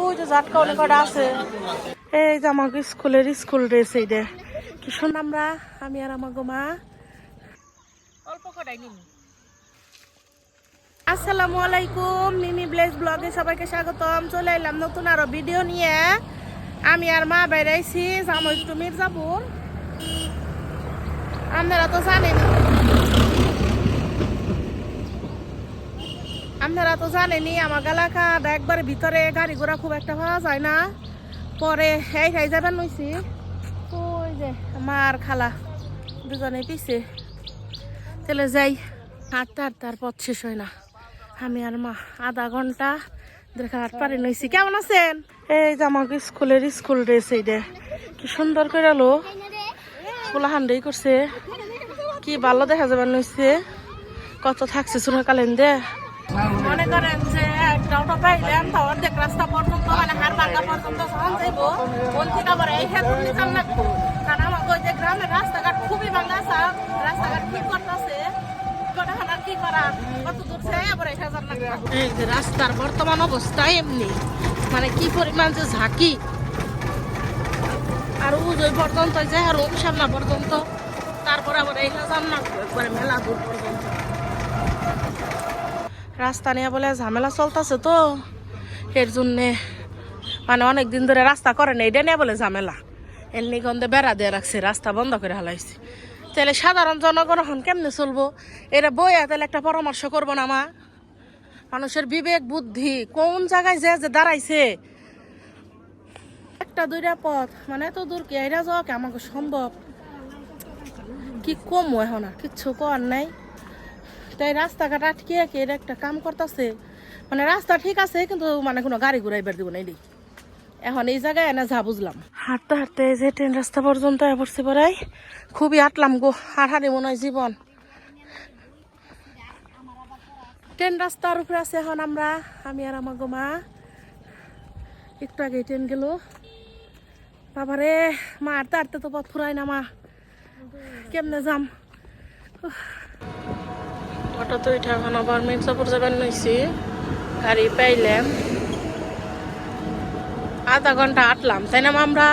ওই যে ঝাটকা অনেক কটা আছে এই যে আমাকে স্কুলের স্কুল ড্রেস এইটা কি সুন্দর আমরা আমি আর আমার মা। অল্প কটাই নিন আসসালামু আলাইকুম মিমি ব্লেস ব্লগে সবাইকে স্বাগতম। চলে এলাম নতুন আরও ভিডিও নিয়ে। আমি আর মা বেড়াইছি যাব একটু মির্জাপুর। আপনারা তো জানেন। আপনারা তো জানেনি আমার এলাকাটা একবারে ভিতরে গাড়ি ঘোড়া খুব একটা পাওয়া যায় না। পরে এই খাই যাবেন নইছি ওই যে মার খালা দুজনে পিছে। চলে যাই। হাঁটতে হাঁটতে আর পথ শেষ হয় না। আমি আর মা আধা ঘণ্টা দেখা পারে নইছি কেমন আছেন? এই যে আমাকে স্কুলের স্কুল ড্রেস এইটা কি সুন্দর করে আলো। পোলা হান্ডাই করছে। কি ভালো দেখা যাবে নইছে কত থাকছে শুনে কালেন দে। করেন যে একটা অটো রাস্তা পর্যন্ত মানে হার বাঙ্গা পর্যন্ত সহন যাইব থেকে আবার এই ক্ষেত্রে নিতাম লাগবো কারণ আমাকে ওই যে গ্রামের রাস্তাঘাট খুবই ভাঙ্গা আছে রাস্তাঘাট ঠিক করতেছে? রাস্তার বর্তমান অবস্থা এমনি মানে কি পরিমাণ যে ঝাঁকি। আর উজই পর্যন্ত যে আর সামনা পর্যন্ত, তারপর আবার এই হাজার একবারে মেলা দূর পর্যন্ত। রাস্তা নিয়ে বলে ঝামেলা চলতেছে তো। এর জন্যে মানে অনেক দিন ধরে রাস্তা করে না এটা নিয়ে বলে ঝামেলা। এমনি গন্ধে বেড়া দিয়ে রাখছে, রাস্তা বন্ধ করে হালাইছে। তাহলে সাধারণ জনগণ এখন কেমনে চলবো? এরা বইয়া তাহলে একটা পরামর্শ করব না, মা? মানুষের বিবেক, বুদ্ধি, কোন জায়গায় যে যে দাঁড়াইছে? একটা দুইটা পথ মানে এত দূর কি এরা যাওয়া আমাকে সম্ভব? কি কমো এখন আর? কিচ্ছু কর নাই। তাই রাস্তাঘাট আটকে কি এর একটা কাম করতেছে। মানে রাস্তা ঠিক আছে কিন্তু মানে কোনো গাড়ি ঘুরাই বের দিব না এখন এই জায়গায় এনে যা বুঝলাম। হাঁটতে হাঁটতে যে ট্রেন রাস্তা পর্যন্ত পড়ছে পড়াই খুবই আটলাম গো হারি মনে হয় জীবন। ট্রেন রাস্তার উপরে আছে এখন আমরা আমি আর আমার গো মা। একটু আগে ট্রেন গেল। বাবারে মা হাঁটতে হাঁটতে তো পথ ফুরাই না মা। কেমনে যাম? তো উঠে এখন আবার মির্জাপুর যাবেন নইছি। গাড়ি পাইলাম। আধা ঘণ্টা আটলাম, তাই না আমরা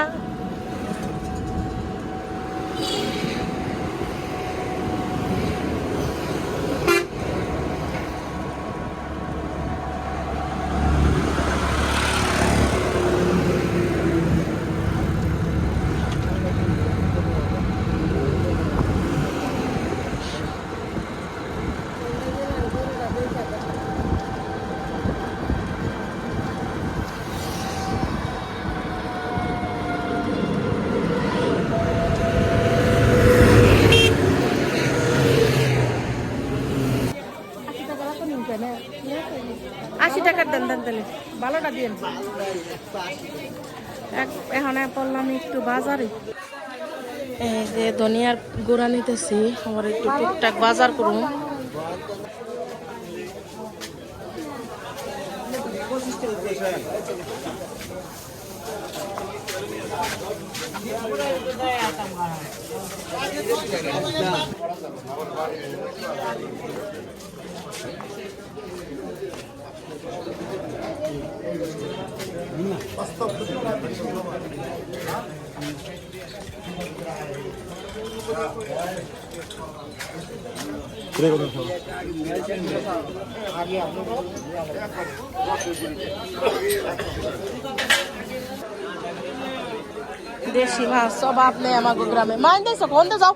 আশি টাকার দেন দেন তাহলে ভালোটা দিন এখন পড়লাম একটু বাজারে। এই যে ধনিয়ার গুঁড়া নিতেছি, আমার একটু টুকটাক বাজার করুন। দেশি মাছ সব আপনি আমাকে গ্রামে। মাইন দিয়েছ কোন যাও।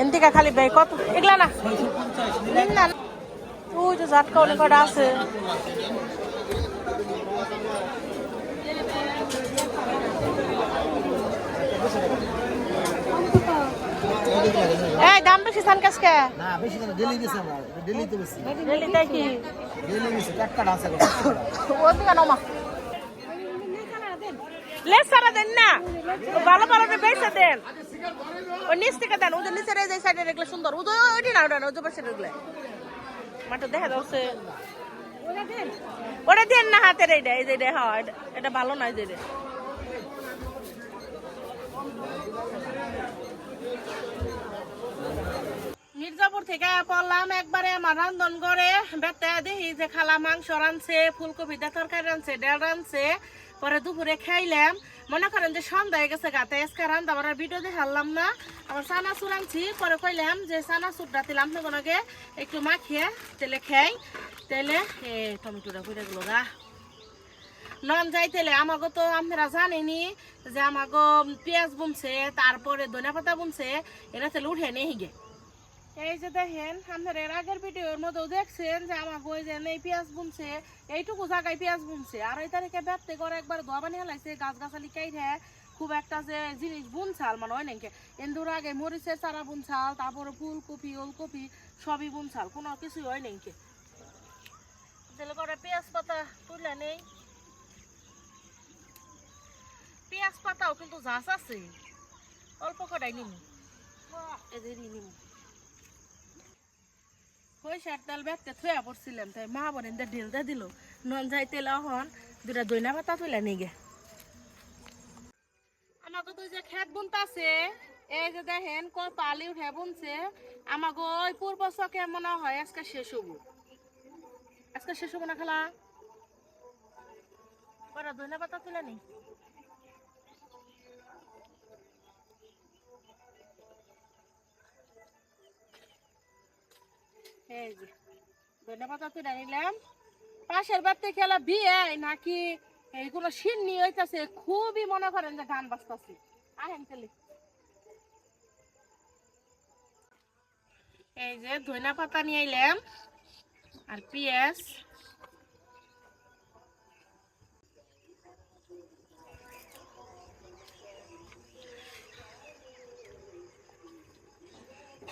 এন দেন দেন। এন থেকে খালি ভাই কত? এগুলা না। না। ওই যে ঝাটকা অনেক কটা আছে। এই দাম বেশি সান কাজকে? না বেশি না ডেলি গেছে আমরা বেশি। ডেলি তাই কি? ডেলি গেছে টাটকা আছে ওর দিকে নমা। লেস দেন না। ভালো ভালো বেসে দেন। ওই নিচ থেকে দেন, ওদের নিচের এই সাইডে রেখলে সুন্দর। ওদের ওইটি না, ওটা ওদের পাশে রেখলে মাঠে দেখা যাচ্ছে। ওটা দেন। না হাতের এইটা, এই যে এটা হ্যাঁ এটা- ভালো না, এই দুর্গাপুর থেকে পড়লাম একবারে আমার রান্ধন করে বেতে দেখি যে খালা মাংস রানছে ফুলকপি দিয়ে তরকারি রানছে ডাল রানছে পরে দুপুরে খাইলাম। মনে করেন যে সন্ধ্যা হয়ে গেছে গাতে, আজকে রান্না বাড়ার ভিডিও দেখালাম না। আমার চানাচুর আনছি, পরে কইলাম যে সানা চানাচুরটা দিলাম আপনাকে একটু মাখিয়ে তেলে খাই। তেলে টমেটোটা পুড়ে গেল গা। নন যাইতেলে আমাকে তো আপনারা জানেনি যে আমাকে পেঁয়াজ বুনছে, তারপরে ধনিয়া পাতা বুনছে, এরা তেলে উঠে নেই গে। এই যে দেখেন আপনার আগের ভিডিওর মধ্যেও দেখছেন যে আমাকে ওই যে নেই, পেঁয়াজ বুনছে এইটুকু জায়গায় পেঁয়াজ বুনছে আর এই তারিখে ব্যক্তি করে একবার ধোয়া বানিয়ে হেলাইছে গাছ গাছালি কাইটে খুব একটা যে জিনিস বুনছাল মানে হয় নাকি এন্দুর আগে মরিচের চারা বুনছাল, তারপরে ফুলকপি, ওলকপি, সবই বুনছাল, কোনো কিছুই হয় নাকি তাহলে করে পেঁয়াজ পাতা তুলে নেই। পেঁয়াজ পাতাও কিন্তু জাস আছে। অল্প কটাই নিমু। এদেরই নিমু। পয়সার তেল বেতে থুয়া পড়ছিলাম, তাই মা বোন এদের ঢিল দিয়ে দিল। নন যাই তেল হন দুটা দইনা পাতা তুলে নিগে আমাকে তো যে খেত বুনতাছে, এই যে দেখেন কত আলি উঠে বুনছে। আমাকে ওই পূর্ব চকে মনে হয় আজকে শেষ হব। আজকে শেষ হব না খেলা? করা দইনা পাতা তুলে নি? এই যে ধনে পাতা তুলে পাশের বাড়িতে খেলা বিয়ে? নাকি এই কোনো সিন্নি হইতাছে? খুবই মনে করেন যে গান বাজতাছে আহেন তেলে এই যে ধনিয়া পাতা নিয়ে এলাম আর পেঁয়াজ।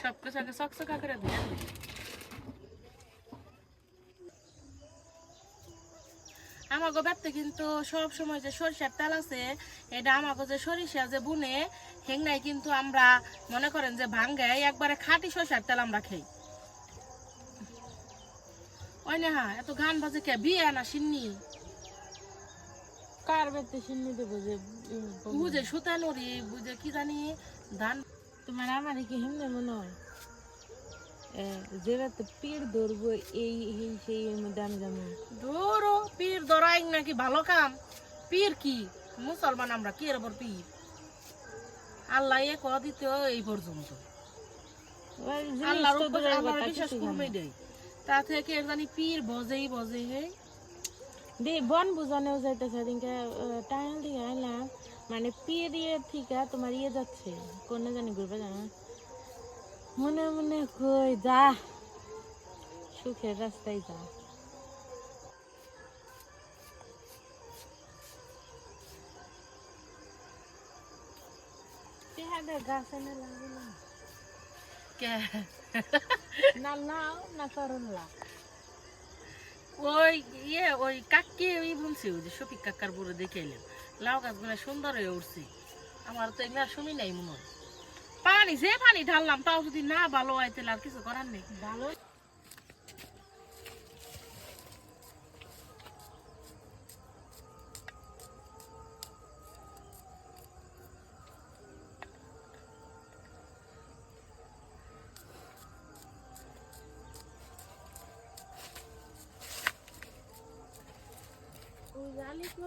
সব কিছু আগে চকচকা করে ধুয়ে নিই। আমাগো ব্যক্তি কিন্তু সব সময় যে সরিষার তেল আছে এটা আমাগো যে সরিষা যে বুনে হেংনাই কিন্তু আমরা মনে করেন যে ভাঙ্গে একবারে খাঁটি সরিষার তেল আমরা খাই। ওই না হ্যাঁ এত গান বাজে কে? বিয়ে না সিন্নি? কার বেতে সিন্নি যে বুঝে সুতা নড়ি বুঝে কি জানি ধান তোমার আমার কি হিমনে মনে হয়? পীর ধরবো এই এই সেই এর মধ্যে আমি যাব। ধরো পীর ধরাই নাকি ভালো কাম? পীর কি? মুসলমান আমরা কি এর ওপর পীর? আল্লাহ এ দিতে এই পর্যন্ত। আল্লাহর উপর কথা, বিশ্বাস দেয় তা থেকে জানি পীর বজেই বজে হে দে বন বুঝানেও যাইতেছে দিনকে টাইম দিয়ে আইলাম। মানে পীর ইয়ে থেকে তোমার ইয়ে যাচ্ছে কোনে জানি ঘুরবে জানো? মনে মনে কই যা। সুখের রাস্তায় যা। তেহাদের না? না লাও না ওই ইয়ে ওই কাকি ওই বলছি ওই যে শফিক কাকার বুড়ো দেখে এলেন লাউ গাছগুলো সুন্দর হয়ে উঠছে। আমার তো এগুলা শুনি নাই মনে হয়। পানি যে পানি ঢাললাম তাও যদি না ভালো হয় তাহলে আর কিছু করার নেই। ভালো। ওই জালি তো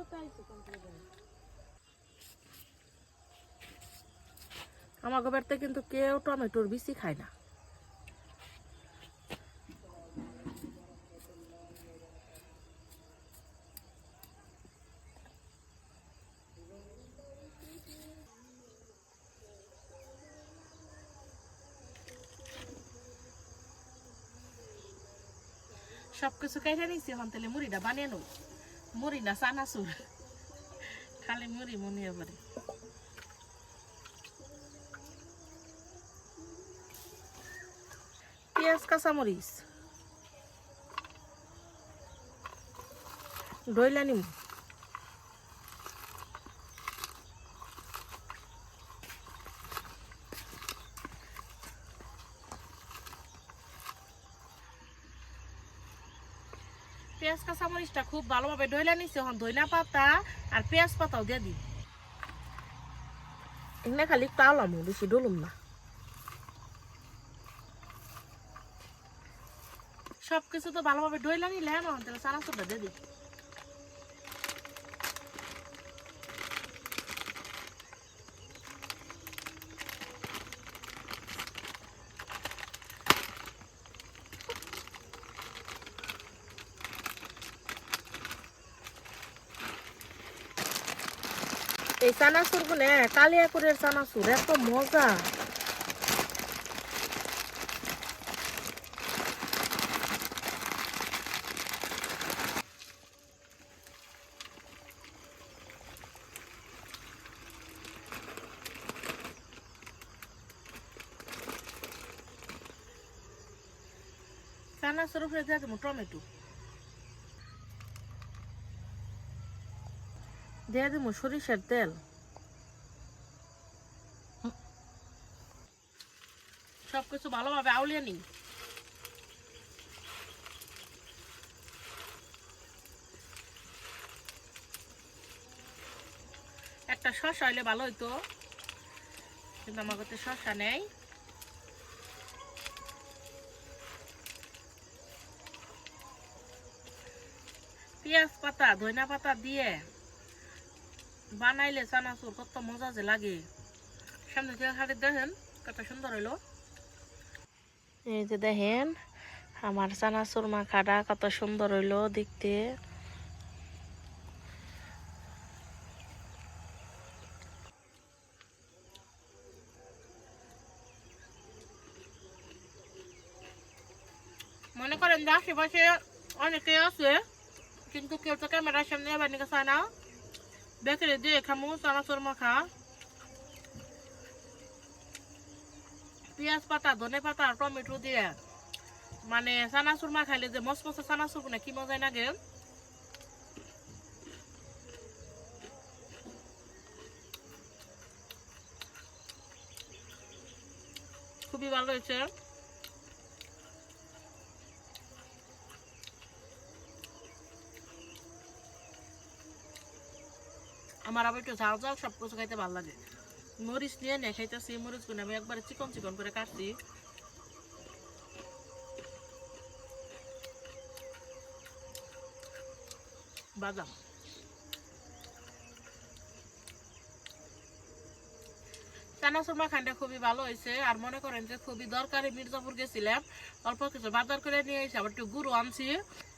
আমার বাড়িতে কিন্তু কেউ টমেটোর বেশি খায় না। সব কিছু কেটে নিচ্ছি এখন তাহলে মুড়িটা বানিয়ে নেব। মুড়ি না চানাচুর। খালি মুড়ি মনে এবারে পেঁয়াজ কাঁচামরিচ ডইলা নিম পেঁয়াজ কাঁচামরিচটা খুব ভালোভাবে ডইলা নিচ্ছে এখন ধইনা পাতা আর পেঁয়াজ পাতাও দিয়ে দিই। এখানে খালি তালাম বেশি ডলুম না। সব কিছু তো ভালোভাবে ডইলা নিলাম এখন তাহলে চানাচুরটা দিয়ে দিই। এই চানাচুরগুলো কালিয়াকুরের চানাচুর, এত মজা। দিয়ে দেবো টমেটো দেবো সরিষার তেল। ভালোভাবে আউলিয়ে নিই। একটা শসা হইলে ভালো হইতো, কিন্তু আমার কাছে শসা নেই। পেঁয়াজ পাতা ধনিয়া পাতা দিয়ে বানাইলে চানাচুর কত মজা যে লাগে। সামনে থেকে খালি দেখেন, কত সুন্দর হইল। এই যে দেখেন, আমার চানাচুর মাখাটা কত সুন্দর হইল দেখতে। মনে করেন যে আশেপাশে অনেকে আছে কিন্তু কেউ তো ক্যামেরার সামনে এবার নিকে চায় না। বেকারে দিয়ে খামু চানাচুর মাখা পেঁয়াজ পাতা ধনে পাতা টমেটো দিয়ে। মানে চানাচুর মা খাইলে যে মস মশা চানাচুর কোনে কি মজাই লাগে। খুবই ভালো হয়েছে। আমার আবার একটু ঝাল ঝাল সব কিছু খাইতে ভালো লাগে। মরিচ নিয়ে নে, খাইতেছি, মরিচগুলো আমি একবারে চিকন চিকন করে কাটছি। বাদাম। খুবই ভালো হয়েছে, আর মনে করেন যে খুবই দরকারি মির্জাপুর গেছিলাম। অল্প কিছু বাজার করে নিয়ে এসে আবার একটু আনছি।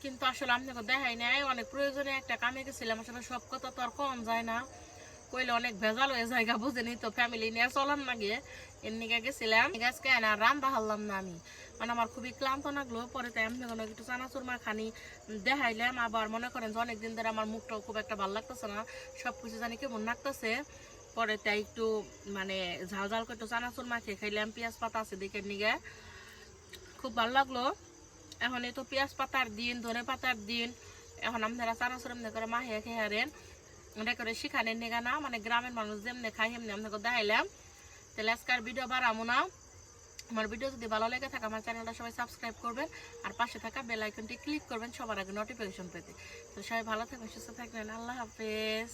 কিন্তু আসলে আপনাকে দেখাই নাই, অনেক প্রয়োজনে একটা কামে গেছিলাম, আসলে সব কথা তো আর কম যায় না। কইলে অনেক ভেজাল হয়ে বুঝেনি তো ফ্যামিলি নিয়ে চলার লাগে এমনি গেছিলাম আজকে না রান্না হারলাম না আমি। মানে আমার খুবই ক্লান্ত লাগল, পরে তাই আমি একটু চানাচুর খানি দেখাইলাম। আবার মনে করেন যে অনেকদিন ধরে আমার মুখটাও খুব একটা ভালো লাগতেছে না সব কিছু জানি কেমন লাগতেছে। পরে তাই একটু মানে ঝাল ঝাল চানাচুর মাখিয়ে খাইলাম, পেঁয়াজ পাতা আছে দেখে নিগে। খুব ভালো লাগল। এখন এই তো পেঁয়াজ পাতার দিন, ধনে পাতার দিন, এখন আপনারা চানাচুর এমনি করে মাহিয়ে খেয়ে হারেন এটা করে শিখানের নিগা না মানে গ্রামের মানুষ যেমনি খাই এমনি আপনাকে দেখাইলাম। তাহলে আজকাল ভিডিও বাড়াবো না। আমার ভিডিও যদি ভালো লেগে থাকে, আমার চ্যানেলটা সবাই সাবস্ক্রাইব করবেন, আর পাশে থাকা বেল আইকনটি ক্লিক করবেন সবার আগে নোটিফিকেশন পেতে। তো সবাই ভালো থাকবেন, সুস্থ থাকবেন, আল্লাহ হাফেজ।